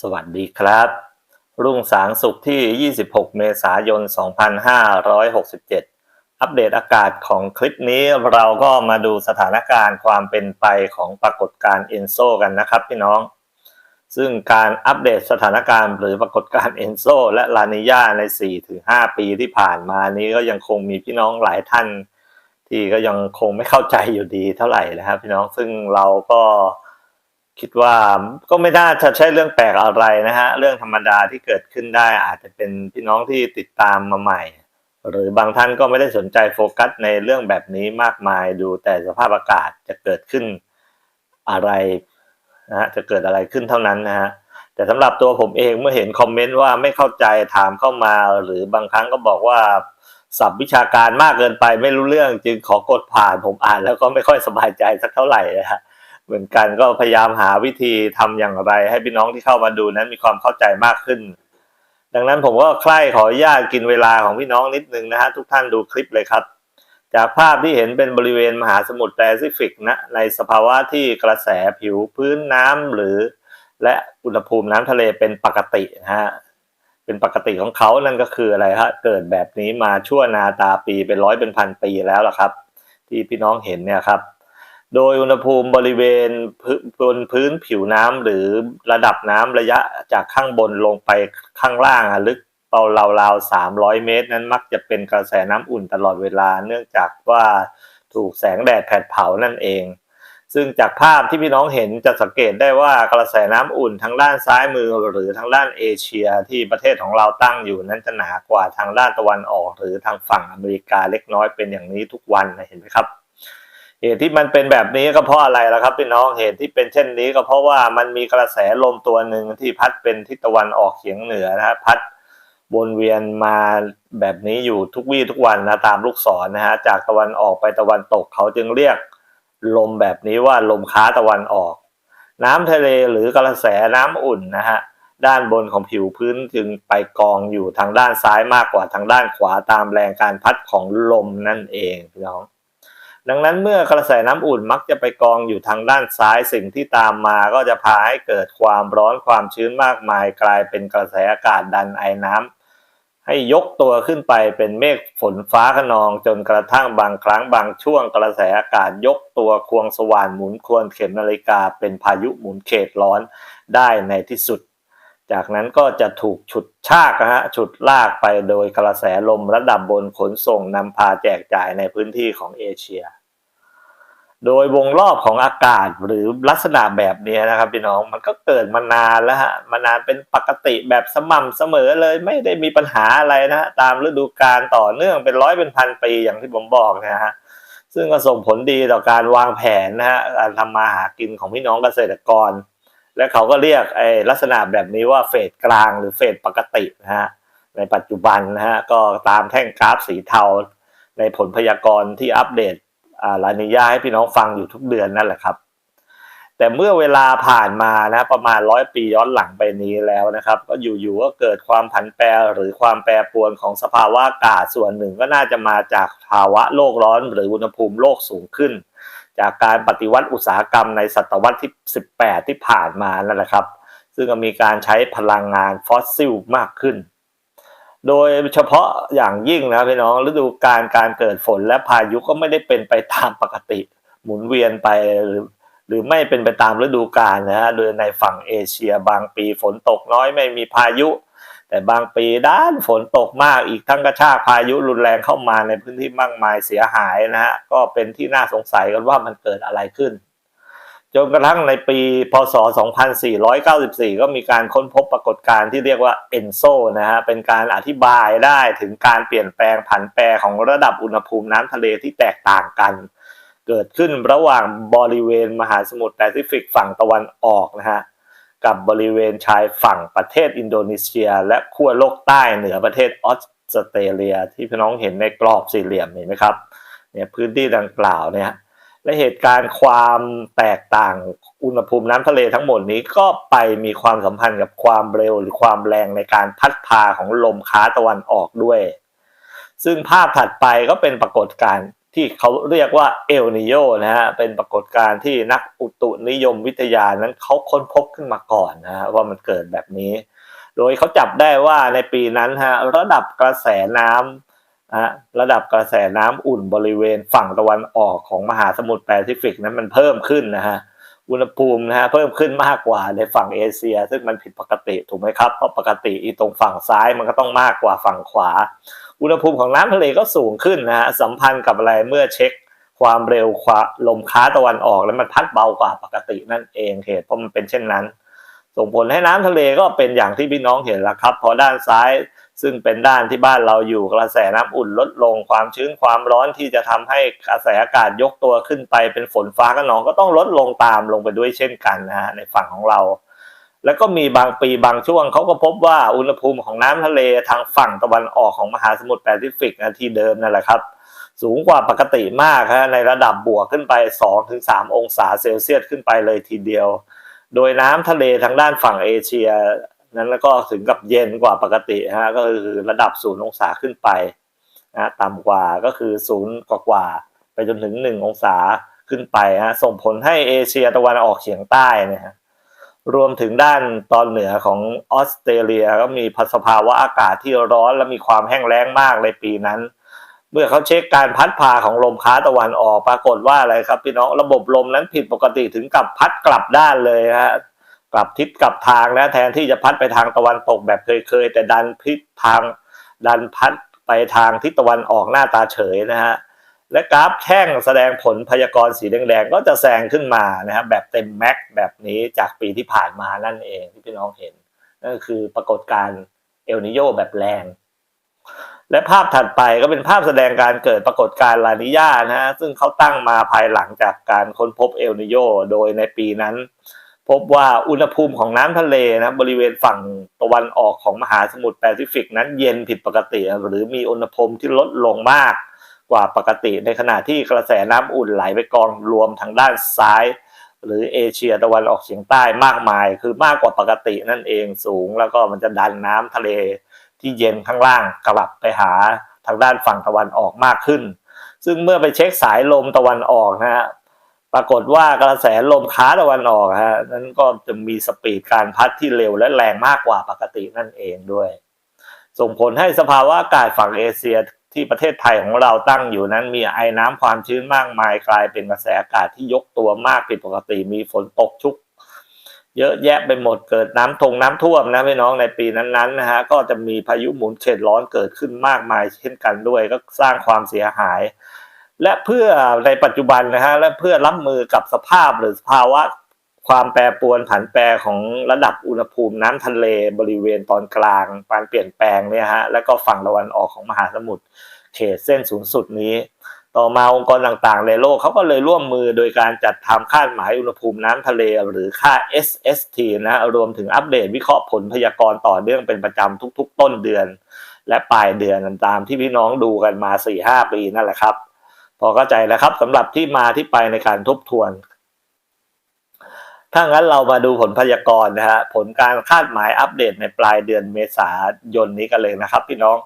สวัสดีครับ รุ่งสางสุขที่ 26 เมษายน 2567 อัปเดตอากาศของคลิปนี้เราก็มาดูสถานการณ์ความเป็นไปของปรากฏการณ์เอนโซกันนะครับพี่น้อง ซึ่งการอัปเดตสถานการณ์หรือปรากฏการณ์เอนโซและลานิญาใน 4-5 ปีที่ผ่านมานี้ก็ยังคงมีพี่น้องหลายท่าน ที่ก็ยังคงไม่เข้าใจอยู่ดีเท่าไหร่นะครับพี่น้องซึ่งเราก็ คิดว่าก็ไม่น่าจะใช่เรื่องแปลกอะไรนะฮะเรื่องธรรมดาที่เกิดขึ้นได้อาจจะเป็นพี่น้องที่ติดตามมาใหม่ หรือบางท่านก็ไม่ได้สนใจโฟกัสในเรื่องแบบนี้มากมายดูแต่สภาพอากาศจะเกิดขึ้นอะไรนะฮะจะเกิดอะไรขึ้นเท่านั้นนะฮะแต่สำหรับตัวผมเองเมื่อเห็นคอมเมนต์ว่าไม่เข้าใจถามเข้ามา หรือบางครั้งก็บอกว่าสับวิชาการมากเกินไปไม่รู้เรื่องจึงขอกดผ่านผมอ่านแล้วก็ไม่ค่อยสบายใจสักเท่าไหร่นะฮะ เหมือนกันก็พยายามหาวิธีทำอย่างไร ให้พี่น้องที่เข้ามาดูนั้นมีความเข้าใจมากขึ้น ดังนั้นผมก็ใคร่ขออนุญาตกินเวลาของพี่น้องนิดนึงนะฮะทุกท่านดูคลิปเลยครับ จากภาพที่เห็นเป็นบริเวณมหาสมุทรแปซิฟิกนะในสภาวะที่กระแสผิวพื้นน้ำหรือ และอุณหภูมิน้ำทะเลเป็นปกตินะฮะเป็นปกติของเขานั่นก็คืออะไรฮะเกิดแบบนี้มาชั่วนาตาปีเป็นร้อยเป็นพันปีแล้วล่ะครับ ที่พี่น้องเห็นเนี่ยครับ โดยอุณหภูมิบริเวณบนพื้นผิวน้ำหรือระดับน้ำระยะจากข้างบนลงไปข้างล่างอะลึกเปาราวๆสามร้อยเมตร นั้นมักจะเป็นกระแสน้ำอุ่นตลอดเวลา เนื่องจากว่าถูกแสงแดดแผดเผานั่นเอง ซึ่งจากภาพที่พี่น้องเห็นจะสังเกตได้ว่ากระแสน้ำอุ่นทางด้านซ้ายมือหรือทางด้านเอเชียที่ประเทศของเราตั้งอยู่นั้นจะหนากว่าทางด้านตะวันออก หรือทางฝั่งอเมริกาเล็กน้อยเป็นอย่างนี้ทุกวันนะเห็นไหมครับ เหตุที่มันเป็นแบบนี้ก็เพราะอะไรล่ะครับพี่น้องเหตุที่เป็นเช่นนี้ก็เพราะว่ามันมีกระแสลมตัวหนึ่งที่พัดเป็นทิศตะวันออกเฉียงเหนือนะฮะพัดวนเวียนมาแบบนี้อยู่ทุกวี่ทุกวันนะตามลูกศรนะฮะจากตะวันออกไปตะวันตกเขาจึงเรียกลมแบบนี้ว่าลมค้าตะวันออก น้ำทะเลหรือกระแสน้ำอุ่นนะฮะด้านบนของผิวพื้นจึงไปกองอยู่ทางด้านซ้ายมากกว่าทางด้านขวาตามแรงการพัดของลมนั่นเองพี่น้อง ดังนั้นเมื่อกระแสน้ำอุ่นมักจะไปกองอยู่ทางด้านซ้ายสิ่งที่ตามมาก็จะพาให้เกิดความร้อนความชื้นมากมาย กลายเป็นกระแสอากาศดันไอน้ำให้ยกตัวขึ้นไปเป็นเมฆฝนฟ้าขนองจนกระทั่งบางครั้งบางช่วงกระแสอากาศยกตัวควงสว่านหมุนควรเข็มนาฬิกาเป็นพายุหมุนเขตร้อนได้ในที่สุด จากนั้นก็จะถูกฉุดชากนะฮะฉุดลากไปโดยกระแสลมระดับบนขนส่งนำพาแจกจ่ายในพื้นที่ของเอเชีย โดยวงรอบของอากาศหรือลักษณะแบบนี้นะครับพี่น้องมันก็เกิดมานานแล้วฮะมานานเป็นปกติแบบสม่ำเสมอเลยไม่ได้มีปัญหาอะไรนะฮะตามฤดูกาลต่อเนื่องเป็นร้อยเป็นพันปีอย่างที่ผมบอกนะฮะซึ่งก็ส่งผลดีต่อการวางแผนนะฮะการทำมาหากินของพี่น้องเกษตรกร และเขาก็เรียกไอ้ลักษณะแบบนี้ว่าเฟสกลางหรือเฟสปกตินะฮะในปัจจุบันนะฮะก็ตามแท่งกราฟสีเทา ในผลพยากรณ์ที่อัปเดตลานิยาให้พี่น้องฟังอยู่ทุกเดือนนั่นแหละครับ แต่เมื่อเวลาผ่านมานะประมาณร้อยปีย้อนหลังไปนี้แล้วนะครับ ก็อยู่ๆก็เกิดความผันแปรหรือความแปรปรวนของสภาวะอากาศส่วนหนึ่งก็น่าจะมาจากภาวะโลกร้อน หรืออุณหภูมิโลกสูงขึ้น จากการปฏิวัติอุตสาหกรรมในศตวรรษที่ 18 ที่ผ่านมานั่นแหละครับ ซึ่งมีการใช้พลังงานฟอสซิลมากขึ้น โดยเฉพาะอย่างยิ่งนะพี่น้องฤดูการการเกิดฝนและพายุก็ไม่ได้เป็นไปตามปกติ หมุนเวียนไปหรือหรือไม่เป็นไปตามฤดูกาลนะฮะโดยในฝั่งเอเชียบางปีฝนตกน้อยไม่มีพายุ แต่บางปีด้านฝนตกมากอีกทั้งกระชากพายุรุนแรงเข้ามาในพื้นที่มากมายเสียหายนะฮะก็เป็นที่น่าสงสัยกันว่ามันเกิดอะไรขึ้น จนกระทั่งในปีพศ 2494 ก็มีการค้นพบปรากฏการณ์ที่เรียกว่าเอนโซนะฮะเป็นการอธิบายได้ถึงการเปลี่ยนแปลงผันแปรของระดับอุณหภูมิน้ำทะเลที่แตกต่างกัน เกิดขึ้นระหว่างบริเวณมหาสมุทรแปซิฟิกฝั่งตะวันออกนะฮะ กับบริเวณชายฝั่งประเทศอินโดนีเซีย และขั้วโลกใต้เหนือประเทศออสเตรเลียที่พี่น้องเห็นในกรอบสี่เหลี่ยมเห็นไหมครับเนี่ยพื้นที่ดังกล่าวเนี่ยและเหตุการณ์ความแตกต่างอุณหภูมิน้ำทะเลทั้งหมดนี้ก็ไปมีความสัมพันธ์กับความเร็วหรือความแรงในการพัดพาของลมค้าตะวันออกด้วย ซึ่งภาพถัดไปก็เป็นปรากฏการณ์ ที่เขาเรียกว่าเอลนิโยนะฮะเป็นปรากฏการณ์ที่นักอุตุนิยมวิทยานั้นเขาค้นพบขึ้นมาก่อนนะฮะว่ามันเกิดแบบนี้ โดยเขาจับได้ว่าในปีนั้นฮะระดับกระแสน้ำนะระดับกระแสน้ำอุ่นบริเวณฝั่งตะวันออกของมหาสมุทรแปซิฟิกนั้นมันเพิ่มขึ้นนะฮะ อุณหภูมินะฮะเพิ่มขึ้นมากกว่าในฝั่งเอเชีย ซึ่งมันผิดปกติถูกไหมครับ เพราะปกติอีตรงฝั่งซ้ายมันก็ต้องมากกว่าฝั่งขวา อุณหภูมิของน้ำทะเลก็สูงขึ้นนะฮะสัมพันธ์กับอะไรเมื่อเช็คความเร็วควาลมค้าตะวันออกแล้วมันพัดเบากว่าปกตินั่นเองเหตุเพราะมันเป็นเช่นนั้น ส่งผลให้น้ำทะเลก็เป็นอย่างที่พี่น้องเห็นแล้วครับ พอด้านซ้าย ซึ่งเป็นด้านที่บ้านเราอยู่กระแสน้ำอุ่นลดลงความชื้นความร้อนที่จะทำให้กระแสอากาศยกตัวขึ้นไปเป็นฝนฟ้าขนองก็ต้องลดลงตามลงไปด้วยเช่นกันนะฮะในฝั่งของเรา แล้วก็มีบางปีบางช่วงเขาก็พบว่าอุณหภูมิของน้ำทะเลทางฝั่งตะวันออกของมหาสมุทรแปซิฟิกนะที่เดิมนั่นแหละครับสูงกว่าปกติมากฮะในระดับบวกขึ้นไป 2-3 องศาเซลเซียสขึ้นไปเลยทีเดียว โดยน้ำทะเลทางด้านฝั่งเอเชีย นั้นแล้วก็ถึงกับเย็นกว่าปกติฮะก็คือระดับศูนย์องศาขึ้นไปนะต่ำกว่าก็คือศูนย์กว่าๆไปจนถึง1องศาขึ้นไปฮะส่งผลให้เอเชียตะวันออกเฉียงใต้นี่ยฮะรวมถึงด้านตอนเหนือของออสเตรเลียก็มีสภาวะอากาศที่ร้อนและมีความแห้งแล้งมากในปีนั้น เมื่อเขาเช็คการพัดพาของลมค้าตะวันออกปรากฏว่าอะไรครับพี่น้องระบบลมนั้นผิดปกติถึงกับพัดกลับด้านเลยฮะ กลับทิศกลับทางนะแทนที่จะพัดไปทางตะวันตกแบบเคยๆ แต่ดันพิศทางดันพัดไปทางทิศตะวันออกหน้าตาเฉยนะฮะและกราฟแท่งแสดงผลพยากรณ์สีแดงๆก็จะแซงขึ้นมานะครับแบบเต็มแม็กแบบนี้จากปีที่ผ่านมานั่นเองที่พี่น้องเห็นนั่นคือปรากฏการณ์เอลนิโยแบบแรง และภาพถัดไปก็เป็นภาพแสดงการเกิดปรากฏการณ์ลานิญานะฮะซึ่งเขาตั้งมาภายหลังจากการค้นพบเอลนิโยโดยในปีนั้น พบว่าอุณหภูมิของน้ำทะเลนะบริเวณฝั่งตะวันออกของมหาสมุทรแปซิฟิกนั้นเย็นผิดปกติ หรือมีอุณหภูมิที่ลดลงมากกว่าปกติ ในขณะที่กระแสน้ำอุ่นไหลไปกองรวมทางด้านซ้าย หรือเอเชียตะวันออกเฉียงใต้มากมาย คือมากกว่าปกตินั่นเองสูง แล้วก็มันจะดันน้ำทะเลที่เย็นข้างล่างกลับไปหาทางด้านฝั่งตะวันออกมากขึ้น ซึ่งเมื่อไปเช็คสายลมตะวันออกนะฮะ ปรากฏว่ากระแสลมค้าตะวันออกฮะนั้นก็จะมีสปีดการพัดที่เร็วและแรงมากกว่าปกตินั่นเองด้วย ส่งผลให้สภาวะอากาศฝั่งเอเชียที่ประเทศไทยของเราตั้งอยู่นั้นมีไอ้น้ำความชื้นมากมายกลายเป็นกระแสอากาศที่ยกตัวมากผิดปกติมีฝนตกชุก เยอะแยะไปหมดเกิดน้ำทงน้ำท่วมนะพี่น้องในปีนั้นๆนะฮะก็จะมีพายุหมุนเขตร้อนเกิดขึ้นมากมายเช่นกันด้วย ก็สร้างความเสียหาย และเพื่อในปัจจุบันนะฮะและเพื่อรับมือกับสภาพหรือสภาวะความแปรปรวนผันแปรของระดับอุณหภูมิน้ำทะเลบริเวณตอนกลางการเปลี่ยนแปลงเนี่ยฮะแล้วก็ฝั่งตะวันออกของมหาสมุทรเขตเส้นศูนย์สุดนี้ ต่อมาองค์กรต่างๆ ในโลกเขาก็เลยร่วมมือโดยการจัดทำคาดหมายอุณหภูมิน้ำทะเลหรือค่า SST นะรวมถึงอัปเดตวิเคราะห์ผลพยากรณ์ต่อเนื่องเป็นประจำทุกๆ ต้นเดือน และปลายเดือนตามที่พี่น้องดูกันมา 4-5 ปีนั่นแหละครับ พอเข้าใจแล้วครับสำหรับที่มาที่ไปในการทบทวน ถ้างั้นเรามาดูผลพยากรณ์นะฮะผลการคาดหมายอัปเดตในปลายเดือนเมษายนนี้กันเลยนะครับพี่น้อง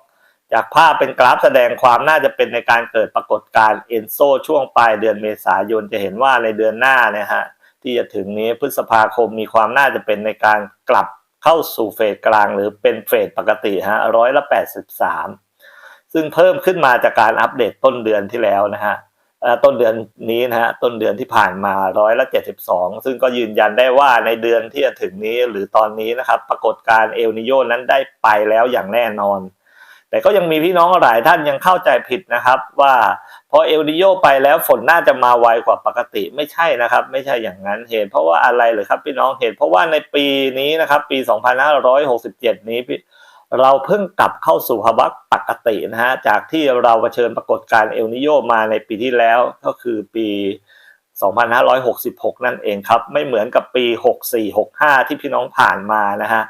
จากภาพเป็นกราฟแสดงความน่าจะเป็นในการเกิดปรากฏการณ์เอนโซช่วงปลายเดือนเมษายนจะเห็นว่าในเดือนหน้านี่ยฮะที่จะถึงนี้พฤษภาคมมีความน่าจะเป็นในการกลับเข้าสู่เฟสกลางหรือเป็นเฟสปกติฮะร้อยละแปดสิบสาม ซึ่งเพิ่มขึ้นมาจากการอัปเดตต้นเดือนที่แล้วนะฮะต้นเดือนนี้นะฮะต้นเดือนที่ผ่านมาร้อยละเจ็ดสิบสองซึ่งก็ยืนยันได้ว่าในเดือนที่จะถึงนี้หรือตอนนี้นะครับ ปรากฏการเอลนิโยนั้นได้ไปแล้วอย่างแน่นอน แต่ก็ยังมีพี่น้องหลายท่านยังเข้าใจผิดนะครับ ว่าพอเอลนิโยไปแล้วฝนน่าจะมาไวกว่าปกติไม่ใช่นะครับ ไม่ใช่อย่างนั้นเหตุเพราะว่าอะไรเลยครับพี่น้องเหตุเพราะว่าในปีนี้นะครับ ปี 2567 นี้ เราเพิ่งกลับเข้าสู่ภาวะปกตินะฮะจากที่เราเผชิญปรากฏการณ์เอลนิโยมาในปีที่แล้วก็คือปี 2566 นั่นเองครับ ไม่เหมือนกับปี 64-65 ที่พี่น้องผ่านมานะฮะ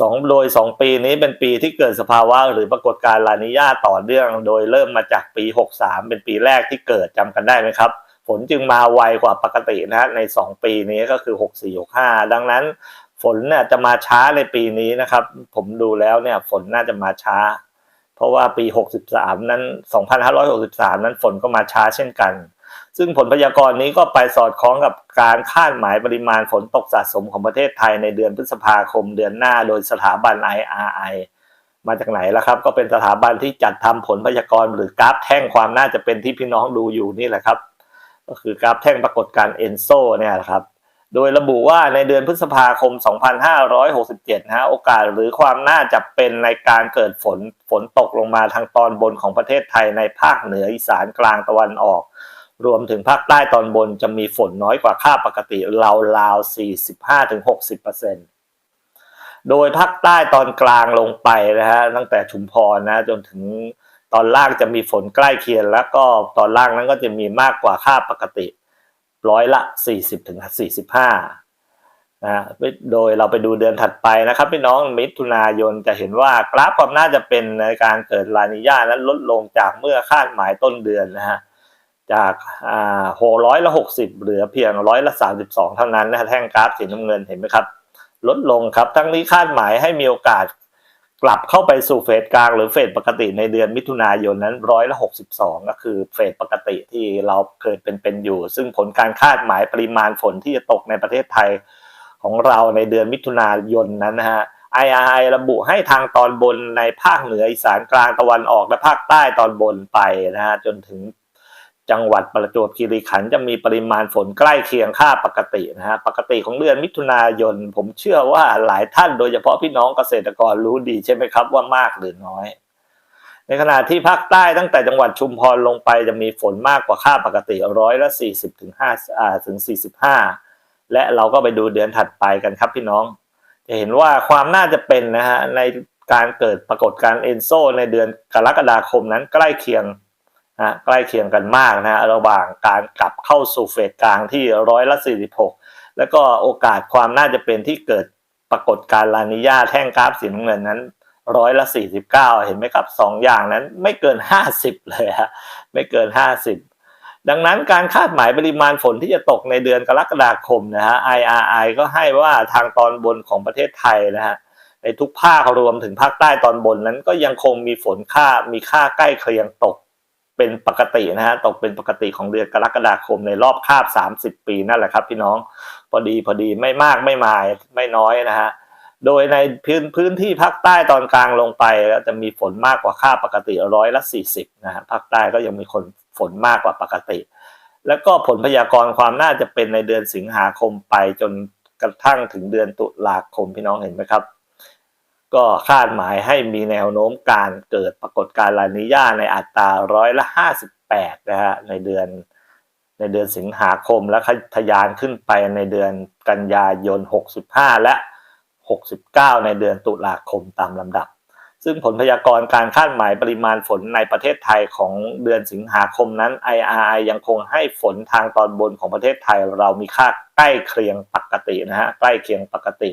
สองโดย 2 ปีนี้เป็นปีที่เกิดสภาวะหรือปรากฏการณ์ลานิญาต่อเนื่อง โดยเริ่มมาจากปี 63 เป็นปีแรกที่เกิดจำกันได้ไหมครับ ฝนจึงมาไวกว่าปกตินะฮะใน 2 ปีนี้ก็คือ 64-65 ดังนั้น ฝนเนี่ยจะมาช้าในปีนี้นะครับ ผมดูแล้วเนี่ยฝนน่าจะมาช้า เพราะว่าปี 63 นั้น 2563 นั้นฝนก็มาช้าเช่นกัน ซึ่งผลพยากรณ์นี้ก็ไปสอดคล้องกับการคาดหมายปริมาณฝนตกสะสมของประเทศไทยในเดือนพฤษภาคมเดือนหน้าโดยสถาบัน IRI มาจากไหนล่ะครับ ก็เป็นสถาบันที่จัดทำผลพยากรณ์หรือกราฟแท่งความน่าจะเป็นที่พี่น้องดูอยู่นี่แหละครับ ก็คือกราฟแท่งปรากฏการเอนโซเนี่ยแหละครับ โดยระบุว่าในเดือนพฤษภาคม 2567 นะฮะโอกาสหรือความน่าจะเป็นในการเกิดฝนฝนตกลงมาทางตอนบนของประเทศไทยในภาคเหนืออีสานกลางตะวันออก รวมถึงภาคใต้ตอนบนจะมีฝนน้อยกว่าค่าปกติราวๆ 45-60%โดยภาคใต้ตอนกลางลงไปนะฮะตั้งแต่ชุมพรนะจนถึงตอนล่างจะมีฝนใกล้เคียงแล้วก็ตอนล่างนั้นก็จะมีมากกว่าค่าปกติ ร้อยละ 40ถึง45นะโดยเราไปดูเดือนถัดไปนะครับพี่น้องมิถุนายนจะเห็นว่ากราฟความน่าจะเป็นในการเกิดลานิญานั้นลดลงจากเมื่อคาดหมายต้นเดือนนะฮะจากหกร้อยละหกสิบเหลือเพียงร้อยละสามสิบสองเท่านั้นนะแท่งกราฟสีน้ำเงินเห็นไหมครับ ลดลงครับ ทั้งนี้คาดหมายให้มีโอกาส กลับเข้าไปสู่เฟสกลางหรือเฟสปกติในเดือนมิถุนายนนั้นร้อยละหกสิบสองก็คือเฟสปกติที่เราเคยเป็นเป็นอยู่ ซึ่งผลการคาดหมายปริมาณฝนที่จะตกในประเทศไทยของเราในเดือนมิถุนายนนั้นนะฮะ IRI ระบุให้ทางตอนบนในภาคเหนืออีสานกลางตะวันออกและภาคใต้ตอนบนไปนะฮะจนถึง จังหวัดประจวบคีรีขันธ์จะมีปริมาณฝนใกล้เคียงค่าปกตินะฮะปกติของเดือนมิถุนายน ผมเชื่อว่าหลายท่านโดยเฉพาะพี่น้องเกษตรกรรู้ดีใช่ไหมครับว่ามากหรือน้อย ในขณะที่ภาคใต้ตั้งแต่จังหวัดชุมพรลงไปจะมีฝนมากกว่าค่าปกติร้อยละสี่สิบถึงห้าอ่าถึงสี่สิบห้าและเราก็ไปดูเดือนถัดไปกันครับพี่น้อง จะเห็นว่าความน่าจะเป็นนะฮะในการเกิดปรากฏการณ์เอนโซในเดือนกรกฎาคมนั้นใกล้เคียง นะใกล้เคียงกันมากนะระหว่างการกลับเข้าสู่เฟสกลางที่ร้อยละ46 แล้วก็โอกาสความน่าจะเป็นที่เกิดปรากฏการณ์ลานิญาแท่งกราฟสีน้ำเงินนั้นร้อยละ 49 เห็นไหมครับสองอย่างนั้นไม่เกิน 50 เลยฮะไม่เกิน 50 ดังนั้นการคาดหมายปริมาณฝนที่จะตกในเดือนกรกฎาคมนะฮะ IRI ก็ให้ว่าทางตอนบนของประเทศไทยนะฮะในทุกภาครวมถึงภาคใต้ตอนบนนั้นก็ยังคงมีฝนค่ามีค่าใกล้เคียงตก เป็นปกตินะฮะตกเป็นปกติของเดือนกรกฎาคมในรอบคาบ 30 ปีนั่นแหละครับ พี่น้องพอดีพอดีไม่มากไม่มายไม่น้อยนะฮะโดยในพื้นพื้นที่ภาคใต้ตอนกลางลงไปจะมีฝนมากกว่าค่าปกติร้อยละ 40นะฮะภาคใต้ก็ยังมีคนฝนมากกว่าปกติ แล้วก็ผลพยากรณ์ความน่าจะเป็นในเดือนสิงหาคมไปจนกระทั่งถึงเดือนตุลาคมพี่น้องเห็นไหมครับ ก็คาดหมายให้มีแนวโน้มการเกิดปรากฏการณ์ลานิญาในอัตราร้อยละห้าสิบแปดนะฮะในเดือนในเดือนสิงหาคมและทะยานขึ้นไปในเดือนกันยายน 65 และ 69 ในเดือนตุลาคมตามลำดับ ซึ่งผลพยากรณ์การคาดหมายปริมาณฝนในประเทศไทยของเดือนสิงหาคมนั้น IRI ยังคงให้ฝนทางตอนบนของประเทศไทยเรามีค่าใกล้เคียงปกตินะฮะใกล้เคียงปกติ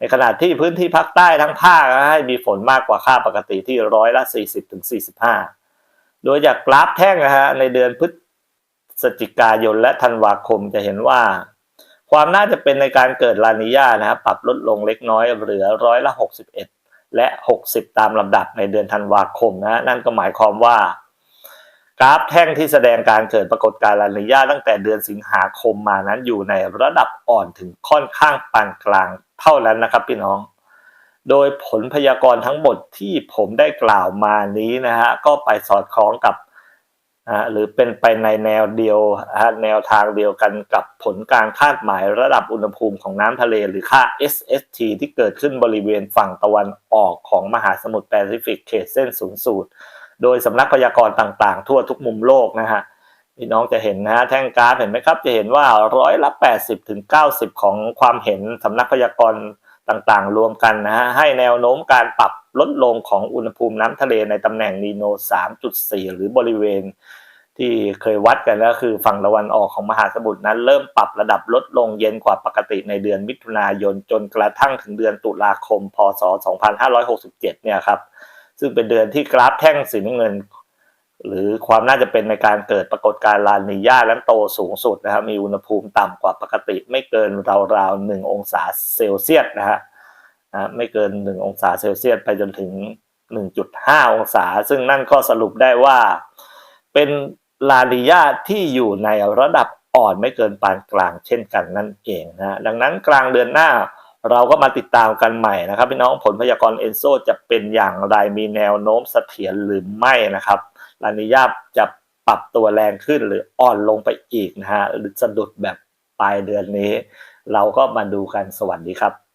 ในขณะที่พื้นที่ภาคใต้ทั้งภาคให้มีฝนมากกว่าค่าปกติที่ร้อยละ 40ถึง45 โดยจากกราฟแท่งนะฮะในเดือนพฤศจิกายนและธันวาคมจะเห็นว่า ความน่าจะเป็นในการเกิดลานิญานะฮะปรับลดลงเล็กน้อยเหลือร้อยละ 61 และ 60 ตามลำดับในเดือนธันวาคมนะนั่นก็หมายความว่ากราฟแท่งที่แสดงการเกิดปรากฏการณ์ลานิญาตั้งแต่เดือนสิงหาคมมานั้นอยู่ในระดับอ่อนถึงค่อนข้างปานกลาง เท่านั้นนะครับพี่น้อง โดยผลพยากรณ์ทั้งหมดที่ผมได้กล่าวมานี้นะฮะก็ไปสอดคล้องกับหรือเป็นไปในแนวเดียวแนวทางเดียวกันกับผลการคาดหมายระดับอุณหภูมิของน้ำทะเล หรือค่า SST ที่เกิดขึ้นบริเวณฝั่งตะวันออกของมหาสมุทรแปซิฟิกเขตเส้นศูนย์สูตร โดยสำนักพยากรณ์ต่างๆ ทั่วทุกมุมโลกนะฮะ พี่น้องจะเห็นนะฮะแท่งกราฟเห็นไหมครับ จะเห็นว่าร้อยละ80ถึง90 ของความเห็นสำนักพยากรณ์ต่างๆ รวมกันนะฮะให้แนวโน้มการปรับลดลงของอุณหภูมิน้ำทะเลในตำแหน่งนีโน 3.4 หรือบริเวณที่เคยวัดกันก็คือฝั่งตะวันออกของมหาสมุทรนั้น เริ่มปรับระดับลดลงเย็นกว่าปกติในเดือนมิถุนายนจนกระทั่งถึงเดือนตุลาคม พศ 2567 เนี่ยครับ ซึ่งเป็นเดือนที่กราฟแท่งสีน้ำเงิน หรือความน่าจะเป็นในการเกิดปรากฏการณ์ลานิญาและโตสูงสุดนะครับมีอุณหภูมิต่ำกว่าปกติ ไม่เกินราวๆหนึ่งองศาเซลเซียสนะฮะไม่เกินหนึ่งองศาเซลเซียสไปจนถึง 1.5 องศา ซึ่งนั่นก็สรุปได้ว่า เป็นลานิญาที่อยู่ในระดับอ่อนไม่เกินปานกลางเช่นกันนั่นเองนะดังนั้นกลางเดือนหน้าเราก็มาติดตามกันใหม่นะครับพี่น้องผลพยากรณ์เอนโซจะเป็นอย่างไรมีแนวโน้มเสถียรหรือไม่นะครับ ลานิยาจะปรับตัวแรงขึ้นหรืออ่อนลงไปอีกนะฮะหรือสะดุดแบบปลายเดือนนี้ เราก็มาดูกันสวัสดีครับ